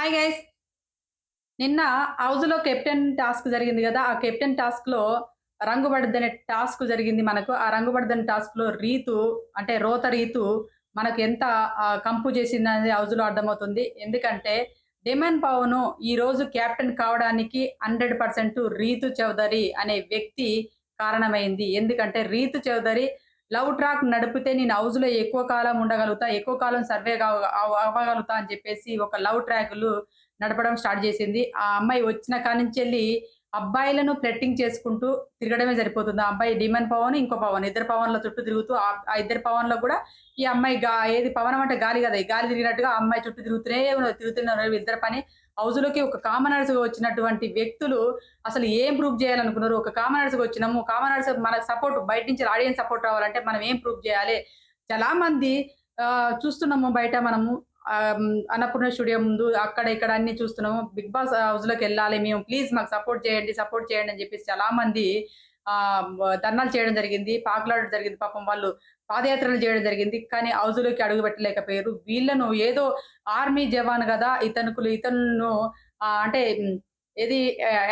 Hi guys నిన్న హౌజ్లో captain task జరిగింది కదా. ఆ కెప్టెన్ టాస్క్లో లో టాస్క్ జరిగింది మనకు. ఆ రంగుబడిద్ది టాస్క్లో రీతు అంటే రోత రీతు మనకు ఎంత కంపు చేసింది అనేది హౌజ్లో అర్థమవుతుంది. ఎందుకంటే డెమన్ పవన్ ఈ రోజు కెప్టెన్ కావడానికి హండ్రెడ్ పర్సెంట్ రీతు చౌదరి అనే వ్యక్తి కారణమైంది. ఎందుకంటే రీతు చౌదరి లవ్ ట్రాక్ నడిపితే నేను హౌస్లో ఎక్కువ కాలం ఉండగలుగుతా ఎక్కువ కాలం సర్వే అవ్వగలుగుతా అని చెప్పేసి ఒక లవ్ ట్రాక్లు నడపడం స్టార్ట్ చేసింది. ఆ అమ్మాయి వచ్చిన కానించి వెళ్ళి అబ్బాయిలను ప్లెట్టింగ్ చేసుకుంటూ తిరగడమే సరిపోతుంది. ఆ అబ్బాయి డిమన్ పవన్ ఇంకో పవన్. ఇద్దరు పవన్ల చుట్టూ తిరుగుతూ ఆ ఇద్దరు పవన్లో కూడా ఈ అమ్మాయి గా ఏది పవనం అంటే గాలి కదా గాలి తిరిగినట్టుగా ఆ అమ్మాయి చుట్టూ తిరుగుతూనే ఉన్నారు, ఇద్దరు పని హౌస్లోకి ఒక కామనర్స్గా వచ్చినటువంటి వ్యక్తులు అసలు ఏం ప్రూవ్ చేయాలనుకున్నారు? ఒక కామనర్స్గా వచ్చినాము. కామనర్స్ మన సపోర్ట్ బయట నుంచి ఆడియన్స్ సపోర్ట్ రావాలంటే మనం ఏం ప్రూవ్ చేయాలి? చాలా మంది చూస్తున్నాము బయట మనము. అన్నపూర్ణ స్టూడియో ముందు అక్కడ ఇక్కడ అన్ని చూస్తున్నాము. బిగ్ బాస్ హౌస్లోకి వెళ్ళాలి. మేము ప్లీజ్ మాకు సపోర్ట్ చేయండి సపోర్ట్ చేయండి అని చెప్పేసి చాలా మంది ఆ ధర్నాలు చేయడం జరిగింది. పాకులాడడం జరిగింది. పాపం వాళ్ళు పాదయాత్రలు చేయడం జరిగింది. కానీ హౌజులోకి అడుగు పెట్టలేకపోయారు వీళ్ళను ఏదో ఆర్మీ జవాన్ కదా ఇతనుకులు ఇతను అంటే ఏది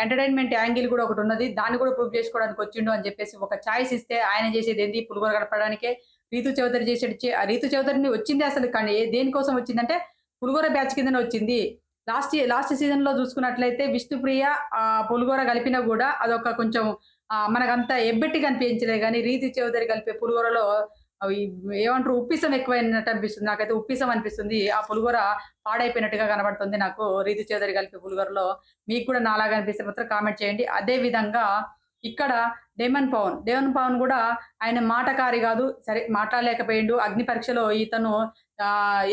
ఎంటర్టైన్మెంట్ యాంగిల్ కూడా ఒకటి ఉన్నది. దాన్ని కూడా ప్రూవ్ చేసుకోవడానికి వచ్చిండు అని చెప్పేసి ఒక ఛాయిస్ ఇస్తే ఆయన చేసేది ఏంది? పులుగోర గడపడానికే రీతు చౌదరి చేసేది ఆ రీతు చౌదరిని వచ్చింది అసలు కానీ ఏ- దేనికోసం వచ్చిందంటే పులుగోర బ్యాచ్ కిందనే వచ్చింది. లాస్ట్ లాస్ట్ సీజన్లో చూసుకున్నట్లయితే విష్ణుప్రియ ఆ పులిగోర కలిపినా కూడా అదొక కొంచెం ఆ, మనకంత ఎబ్బెట్టి కనిపించలేదు. కానీ రీతి చౌదరి కలిపే పులిగోరలో అవి ఏమంటారు ఉప్పిసం ఎక్కువైనట్టు అనిపిస్తుంది. నాకైతే ఉప్పిసం అనిపిస్తుంది. ఆ పులిగోర పాడైపోయినట్టుగా కనబడుతుంది నాకు. రీతి చౌదరి కలిపి పులిగోరలో మీకు కూడా నాలాగా అనిపిస్తే మాత్రం కామెంట్ చేయండి. అదే విధంగా ఇక్కడ డేమన్ పవన్. డేమన్ పవన్ కూడా ఆయన మాటకారి కాదు. సరే మాట్లాడలేకపోయిండు. అగ్ని పరీక్షలో ఇతను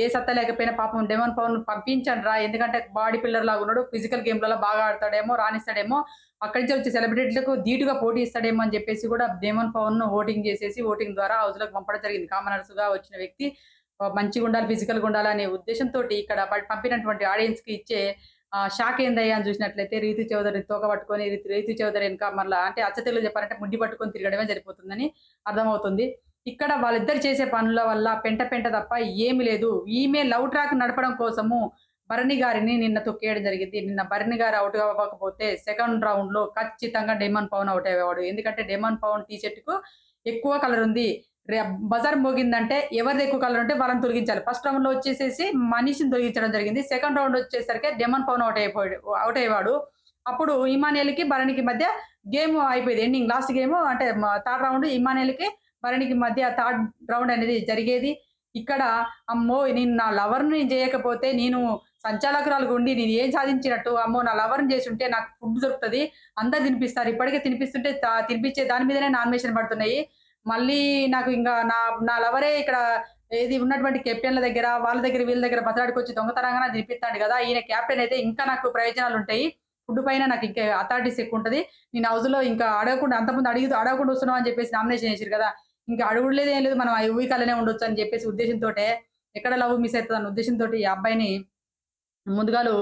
ఏ సత్తా లేకపోయినా పాపం డెమన్ పవన్ పంపించండి రా. ఎందుకంటే బాడీ పిల్లర్ లాగా ఉన్నాడు. ఫిజికల్ గేమ్లలో బాగా ఆడతాడేమో రాణిస్తాడేమో. అక్కడి నుంచి వచ్చే సెలబ్రిటీలకు ధీటుగా పోటీ ఇస్తాడేమో అని చెప్పేసి కూడా డెమన్ పవన్ను ఓటింగ్ చేసేసి ఓటింగ్ ద్వారా హౌస్లోకి పంపడం జరిగింది. కామనర్స్గా వచ్చిన వ్యక్తి మంచిగా ఉండాలి ఫిజికల్గా ఉండాలి అనే ఉద్దేశంతో ఇక్కడ పంపినటువంటి ఆడియన్స్కి ఇచ్చే షాక్ ఏందయ్యా అని చూసినట్లయితే రీతు చౌదరి తోక పట్టుకొని రీతు రీతు చౌదరి వెనక మళ్ళీ అంటే అచ్చ తెలుగు చెప్పాలంటే ముడ్డి పట్టుకొని తిరగడమే సరిపోతుందని అర్థమవుతుంది. ఇక్కడ వాళ్ళిద్దరు చేసే పనుల వల్ల పెంట పెంట తప్ప ఏమీ లేదు. ఈమె లవ్ ట్రాక్ నడపడం కోసము భరణి గారిని నిన్న తొక్కేయడం జరిగింది. నిన్న భరణి గారు అవుట్ అవ్వకపోతే సెకండ్ రౌండ్లో ఖచ్చితంగా డెమన్ పవన్ అవుట్ అయ్యేవాడు. ఎందుకంటే డెమన్ పవన్ టీ కు ఎక్కువ కలర్ ఉంది. రే- బజార్ మోగిందంటే ఎవరిది ఎక్కువ కలర్ ఉంటే వాళ్ళని తొలగించాలి. ఫస్ట్ రౌండ్లో వచ్చేసేసి మనిషిని తొలగించడం జరిగింది. సెకండ్ రౌండ్ వచ్చేసరికి డెమన్ పవన్ అవుట్ అయిపోయాడు అవుట్ అయ్యేవాడు. అప్పుడు ఇమానియల్కి భరణికి మధ్య గేమ్ అయిపోయింది. ఎండింగ్ లాస్ట్ గేమ్ అంటే థర్డ్ రౌండ్ ఇమానియల్కి మరణికి మధ్య థర్డ్ రౌండ్ అనేది జరిగేది. ఇక్కడ అమ్మో నేను నా లవర్ని చేయకపోతే నేను సంచాలకురాలు ఉండి నేను ఏం సాధించినట్టు? అమ్మో నా లవర్ని చేసి ఉంటే నాకు ఫుడ్ దొరుకుతుంది అందరు తినిపిస్తారు. ఇప్పటికే తినిపిస్తుంటే తినిపించే దాని మీదనే నామినేషన్ పడుతున్నాయి. మళ్ళీ నాకు ఇంకా నా నా లవరే ఇక్కడ ఏది ఉన్నటువంటి కెప్టెన్ల దగ్గర వాళ్ళ దగ్గర వీళ్ళ దగ్గర బతలాడుకొచ్చి దొంగతనంగా తినిపిస్తాడు కదా. ఈయన కెప్టెన్ అయితే ఇంకా నాకు ప్రయోజనాలు ఉంటాయి. ఫుడ్ పైన నాకు ఇంకా అథారిటీస్ ఎక్కువ ఉంటుంది. నేను హౌస్లో ఇంకా అడగకుండా అంతకుముందు అడిగి అడగకుండా వస్తున్నావు అని చెప్పేసి నామినేషన్ చేశారు కదా. ఇంకా అడుగులేదు ఏం లేదు. మనం ఆ ఊహికలనే ఉండొచ్చు అని చెప్పేసి ఉద్దేశంతో ఎక్కడ లవ్ మిస్ అవుతుంది అన్న ఉద్దేశంతో ఈ అబ్బాయిని ముందుగాలు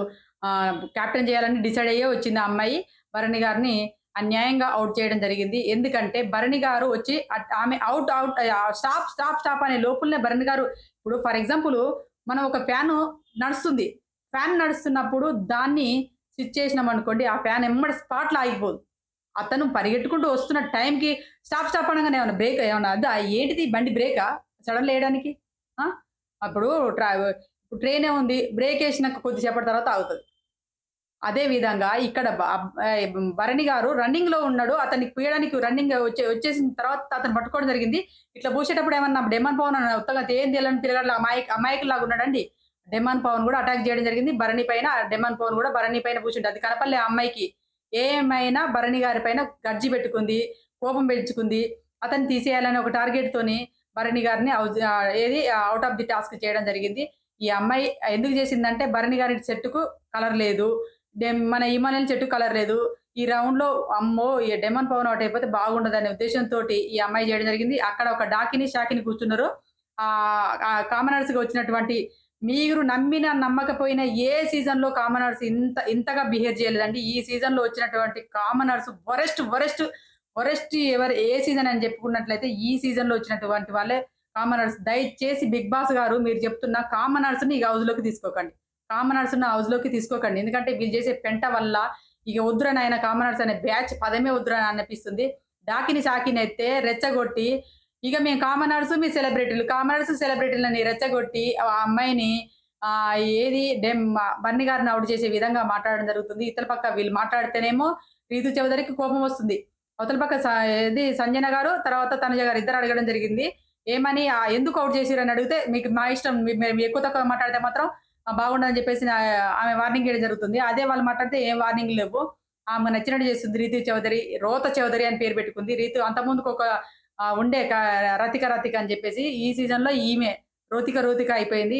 క్యాప్టెన్ చేయాలని డిసైడ్ అయ్యే వచ్చింది ఆ అమ్మాయి. భరణి గారిని అన్యాయంగా అవుట్ చేయడం జరిగింది. ఎందుకంటే భరణి గారు వచ్చి ఆమె out out stop stop stop అనే లోపలనే భరణి గారు ఇప్పుడు ఫర్ ఎగ్జాంపుల్ మనం ఒక ఫ్యాన్ నడుస్తుంది. ఫ్యాన్ నడుస్తున్నప్పుడు దాన్ని స్విచ్ చేసినాం అనుకోండి ఆ ఫ్యాన్ ఎమ్మడి స్పాట్లో ఆగిపోదు. అతను పరిగెట్టుకుంటూ వస్తున్న టైంకి స్టాప్ స్టాప్ అనగానే ఏమన్నా బ్రేక్ ఏమన్నా అదా? ఏంటిది? బండి బ్రేకా సడన్ వేయడానికి ఆ? అప్పుడు ట్రా ఇప్పుడు ట్రైనే ఉంది బ్రేక్ వేసినాక కొద్దిసేపటి తర్వాత ఆగుతుంది. అదే విధంగా ఇక్కడ భరణి గారు రన్నింగ్లో ఉన్నాడు. అతనికి పీయడానికి రన్నింగ్ వచ్చే వచ్చేసిన తర్వాత అతను పట్టుకోవడం జరిగింది. ఇట్లా పూసేటప్పుడు ఏమన్నా డెమాన్ పవన్ అని ఉత్తగా ఏం తెలియని పిల్లగాడు అమాయక అమాయకు లాగా ఉన్నాడండి? డెమాన్ పవన్ కూడా అటాక్ చేయడం జరిగింది. భరణి పైన డెమాన్ పవన్ కూడా భరణి పైన పూసిండు. అది కనపల్లే ఆ అమ్మాయికి. ఏమైనా భరణి గారి పైన గర్జి పెట్టుకుంది కోపం పెంచుకుంది అతన్ని తీసేయాలని ఒక టార్గెట్ తోని భరణి గారిని ఏది అవుట్ ఆఫ్ ది టాస్క్ చేయడం జరిగింది. ఈ అమ్మాయి ఎందుకు చేసిందంటే భరణి గారి చెట్టుకు కలర్ లేదు. మన ఇమానియల్ చెట్టు కలర్ లేదు. ఈ రౌండ్లో అమ్మో ఈ డెమన్ పవన్ అవుట్ అయిపోతే బాగుండదు అనే ఉద్దేశంతో ఈ అమ్మాయి చేయడం జరిగింది. అక్కడ ఒక డాకిని షాకిని కూర్చున్నారు. ఆ కామనర్స్గా వచ్చినటువంటి మీరు నమ్మిన నమ్మకపోయిన ఏ సీజన్లో కామనర్స్ ఇంత ఇంతగా బిహేవ్ చేయలేదండి? ఈ సీజన్లో వచ్చినటువంటి కామనర్స్ వరెస్ట్ వరెస్ట్ వరెస్ట్ ఎవరు ఏ సీజన్ అని చెప్పుకున్నట్లయితే ఈ సీజన్లో వచ్చినటువంటి వాళ్ళే కామనర్స్ దయచేసి బిగ్ బాస్ గారు మీరు చెప్తున్న కామనర్స్ని ఈ హౌస్లోకి తీసుకోకండి. కామనర్స్ని హౌస్లోకి తీసుకోకండి. ఎందుకంటే వీళ్ళు చేసే పెంట వల్ల ఇక వద్దురని ఆయన కామనర్స్ అనే బ్యాచ్ పదమే వద్దురని అనిపిస్తుంది. డాకిని సాకిని అయితే రెచ్చగొట్టి ఇక మేము కామనర్స్ మీ సెలబ్రిటీలు కామనర్స్ సెలబ్రిటీలని రెచ్చగొట్టి ఆ అమ్మాయిని ఆ ఏది డెమ్ బన్నీ గారిని అవుట్ చేసే విధంగా మాట్లాడడం జరుగుతుంది. ఇతల పక్క వీళ్ళు మాట్లాడితేనేమో రీతు చౌదరికి కోపం వస్తుంది. అవతల పక్క స- ఇది సంజన గారు తర్వాత తనుజ గారు ఇద్దరు అడగడం జరిగింది. ఏమని ఆ, ఎందుకు అవుట్ చేసిరని అడిగితే మీకు మా ఇష్టం మేము ఎక్కువ తక్కువ మాట్లాడితే మాత్రం బాగుండదని చెప్పేసి ఆమె వార్నింగ్ ఇవ్వడం జరుగుతుంది. అదే వాళ్ళు మాట్లాడితే ఏం వార్నింగ్ లేవు. ఆమె నచ్చినట్టు చేస్తుంది రీతు చౌదరి రోత చౌదరి అని పేరు పెట్టుకుంది. రీతు అంతకుముందుకు ఒక ఉండే రతిక రతిక అని చెప్పేసి ఈ సీజన్లో ఈమె రోతిక రోతిక అయిపోయింది.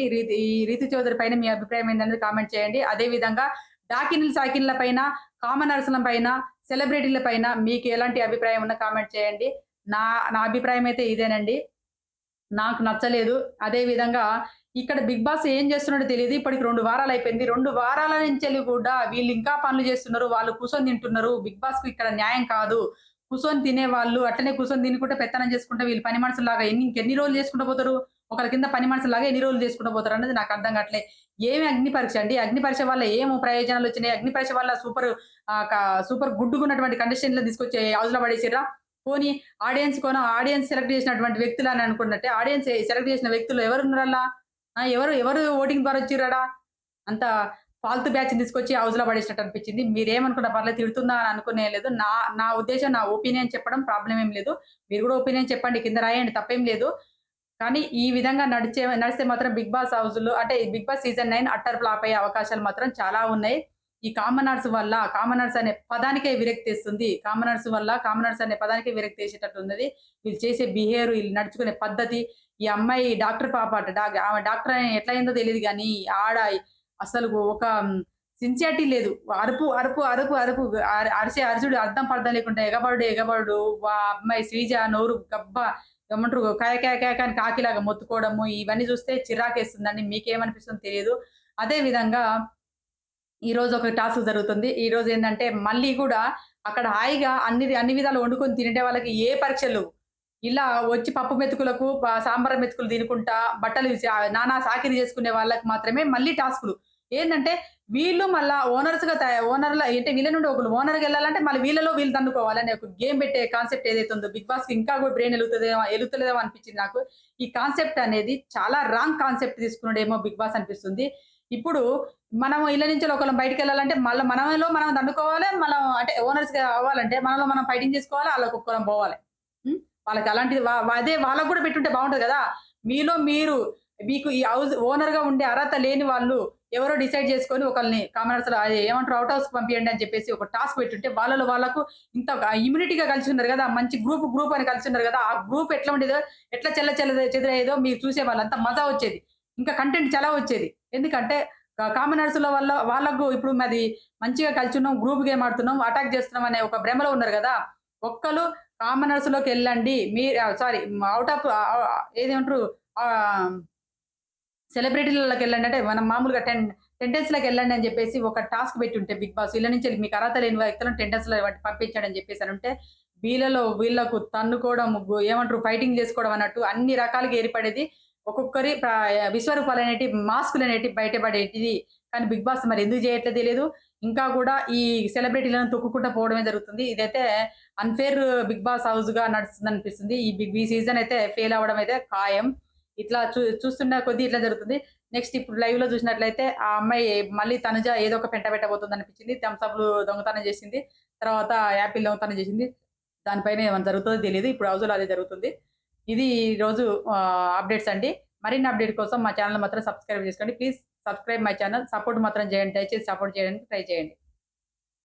ఈ రీతి చౌదరి పైన మీ అభిప్రాయం ఏంటనేది కామెంట్ చేయండి. అదే విధంగా డాకిన్ల సాకిన్ల పైన కామనర్సుల పైన సెలబ్రిటీల పైన మీకు ఎలాంటి అభిప్రాయం ఉన్నా కామెంట్ చేయండి. నా నా అభిప్రాయం అయితే ఇదేనండి. నాకు నచ్చలేదు. అదే విధంగా ఇక్కడ బిగ్ బాస్ ఏం చేస్తున్నాడో తెలియదు. ఇప్పటికి రెండు వారాలు అయిపోయింది. రెండు వారాల నుంచి కూడా వీళ్ళు ఇంకా పనులు చేస్తున్నారు. వాళ్ళు కూర్చొని తింటున్నారు. బిగ్ బాస్కు ఇక్కడ న్యాయం కాదు. కూర్చొని తినే వాళ్ళు అట్లనే కూర్చొని తినుకుంటే పెత్తనం చేసుకుంటే వీళ్ళు పని మనుషులాగా ఎన్ని ఇంకెన్ని రోజులు చేసుకుంటూ పోతారు? ఒకరి కింద పని మనుషులాగా ఎన్ని రోజులు చేసుకుంటూ పోతారు అనేది నాకు అర్థం కావట్లే. ఏమి అగ్ని పరీక్ష అండి? అగ్ని పరీక్ష వల్ల ఏం ప్రయోజనాలు వచ్చినాయి? అగ్ని పరీక్ష వల్ల సూపర్ సూపర్ గుడ్డుకున్నటువంటి కండిషన్లో తీసుకొచ్చి హౌస్ పడేసిరా పోనీ ఆడియన్స్ కోన ఆడియన్స్ సెలెక్ట్ చేసినటువంటి వ్యక్తులు అని అనుకున్నట్టే ఆడియన్స్ సెలెక్ట్ చేసిన వ్యక్తులు ఎవరు ఉన్నారల్లా ఎవరు ఎవరు ఓటింగ్ ద్వారా వచ్చిరాడా అంత ఫాల్తు బ్యాచ్ తీసుకొచ్చి హౌస్లో పడేసినట్టు అనిపించింది. మీరేమనుకున్న పర్లేదు తిడుతుందా అని అనుకునే లేదు. నా నా ఉద్దేశం నా ఒపీనియన్ చెప్పడం ప్రాబ్లం ఏం లేదు. మీరు కూడా ఒపీనియన్ చెప్పండి కింద రాయండి తప్పేం లేదు. కానీ ఈ విధంగా నడిచే నడిస్తే మాత్రం బిగ్ బాస్ హౌస్లో అంటే Bigg Boss season nine utter flop అయ్యే అవకాశాలు మాత్రం చాలా ఉన్నాయి. ఈ కామనర్స్ వల్ల కామనర్స్ అనే పదానికే విరక్తి ఇస్తుంది కామనర్స్ వల్ల కామనర్స్ అనే పదానికే విరక్తి వేసేటట్టు ఉన్నది. వీళ్ళు చేసే బిహేవియర్ వీళ్ళు నడుచుకునే పద్ధతి ఈ అమ్మాయి డాక్టర్ పాప అట ఆమె డాక్టర్ ఎట్లయిందో ఎట్లా అయిందో తెలియదు కానీ ఆడ అసలు ఒక సిన్సియారిటీ లేదు. అరుపు అరుపు అరుపు అరుపు అర- అరిసే అరుచుడు అర్థం పర్థం లేకుండా ఎగబడు ఎగబడు వా అమ్మాయి శ్రీజ నోరు గబ్బ ఏమంటారు కాయ కాయ కాయ కాకిలాగా మొత్తుకోవడము ఇవన్నీ చూస్తే చిరాకేస్తుందండి. మీకేమనిపిస్తుందో తెలియదు అదే విధంగా ఈ రోజు ఒక టాస్క్ జరుగుతుంది. ఈ రోజు ఏంటంటే మళ్ళీ కూడా అక్కడ హాయిగా అన్ని అన్ని విధాలు వండుకొని తినే వాళ్ళకి ఏ పరీక్షలు ఇలా వచ్చి పప్పు మెతుకులకు సాంబార్ మెతుకులు తినుకుంటా బట్టలు నానా సాకిరి చేసుకునే వాళ్ళకి మాత్రమే మళ్ళీ టాస్కులు. ఏంటంటే వీళ్ళు మళ్ళా ఓనర్స్గా ఓనర్ల అంటే వీళ్ళ నుండి ఒకరు ఓనర్కి వెళ్ళాలంటే మళ్ళీ వీళ్ళలో వీళ్ళు తన్నుకోవాలని ఒక గేమ్ పెట్టే కాన్సెప్ట్ ఏదైతే ఉందో బిగ్ బాస్కి ఇంకా కూడా బ్రెయిన్ వెలుగుతుందేమో వెలుగుతలేదేమో అనిపించింది నాకు. ఈ కాన్సెప్ట్ అనేది చాలా రాంగ్ కాన్సెప్ట్ తీసుకున్నాడేమో బిగ్ బాస్ అనిపిస్తుంది. ఇప్పుడు మనం ఇళ్ళ నుంచి ఒకళ్ళం బయటకు వెళ్ళాలంటే మళ్ళీ మనలో మనం దండుకోవాలి మనం అంటే ఓనర్స్ అవ్వాలంటే మనలో మనం ఫైటింగ్ చేసుకోవాలి వాళ్ళకి ఒక్కరం పోవాలి. వాళ్ళకి అలాంటిది అదే వాళ్ళకు కూడా పెట్టుంటే బాగుంటుంది కదా. మీలో మీరు మీకు ఈ హౌస్ ఓనర్గా ఉండే అర్హత లేని వాళ్ళు ఎవరో డిసైడ్ చేసుకొని ఒకరిని కామనర్స్ ఏమంటారు అవుట్ హౌస్ పంపించండి అని చెప్పేసి ఒక టాస్క్ పెట్టుంటే వాళ్ళలో వాళ్ళకు ఇంత ఇమ్యూనిటీగా కలిసి ఉన్నారు కదా మంచి గ్రూప్ గ్రూప్ అని కలిసి ఉన్నారు కదా ఆ గ్రూప్ ఎట్లా ఉండేదో ఎట్లా చెల్ల చెల్ల చెదిరేదో మీరు చూసే వాళ్ళంతా మజా వచ్చేది. ఇంకా కంటెంట్ చాలా వచ్చేది. ఎందుకంటే కామనర్స్ల వల్ల వాళ్ళకు ఇప్పుడు మాది మంచిగా కలిసి ఉన్నాం గ్రూప్ గేమ్ ఆడుతున్నాం అటాక్ చేస్తున్నాం అనే ఒక భ్రమలో ఉన్నారు కదా. ఒక్కరు కామనర్స్లోకి వెళ్ళండి మీ సారీ అవుట్ ఆఫ్ ఏదేమంటారు సెలబ్రిటీలకి వెళ్ళండి. అంటే మనం మామూలుగా టెన్ టెంటెన్స్లోకి వెళ్ళండి అని చెప్పేసి ఒక టాస్క్ పెట్టి ఉంటే బిగ్ బాస్ వీళ్ళ నుంచి మీకు అర్హత లేని వ్యక్తులను టెంటెన్స్లో పంపించాడు అని చెప్పేసి అని ఉంటే వీళ్ళలో వీళ్ళకు తన్నుకోవడం ఏమంటారు ఫైటింగ్ చేసుకోవడం అన్నట్టు అన్ని రకాలుగా ఏర్పడేది ఒక్కొక్కరి విశ్వరూపాలు అనేటి మాస్కులు అనేటి బయటపడేటిది. కానీ బిగ్ బాస్ మరి ఎందుకు చేయట్లేదు తెలియదు ఇంకా కూడా ఈ సెలబ్రిటీలను తొక్కుకుంటూ పోవడమే జరుగుతుంది. ఇదైతే అన్ఫేర్ బిగ్ బాస్ హౌస్గా నడుస్తుంది అనిపిస్తుంది ఈ బిగ్ ఈ సీజన్ అయితే ఫెయిల్ అవ్వడం అయితే ఖాయం. ఇట్లా చూ చూస్తున్న కొద్దీ ఇట్లా జరుగుతుంది. నెక్స్ట్ ఇప్పుడు లైవ్లో చూసినట్లయితే ఆ అమ్మాయి మళ్ళీ తనుజ ఏదో ఒక పెంట పెట్టబోతుంది అనిపించింది థమ్స్అప్లు దొంగతనం చేసింది. తర్వాత యాపిల్ దొంగతనం చేసింది. దానిపైన ఏమైనా జరుగుతుందో తెలియదు ఇప్పుడు హౌజులో అదే జరుగుతుంది. ఇది ఈ రోజు అప్డేట్స్ అండి. మరిన్ని అప్డేట్ కోసం మా ఛానల్ మాత్రం సబ్స్క్రైబ్ చేసుకోండి. Please subscribe my channel. Support మాత్రం చేయండి. దయచేసి సపోర్ట్ చేయడానికి ట్రై చేయండి.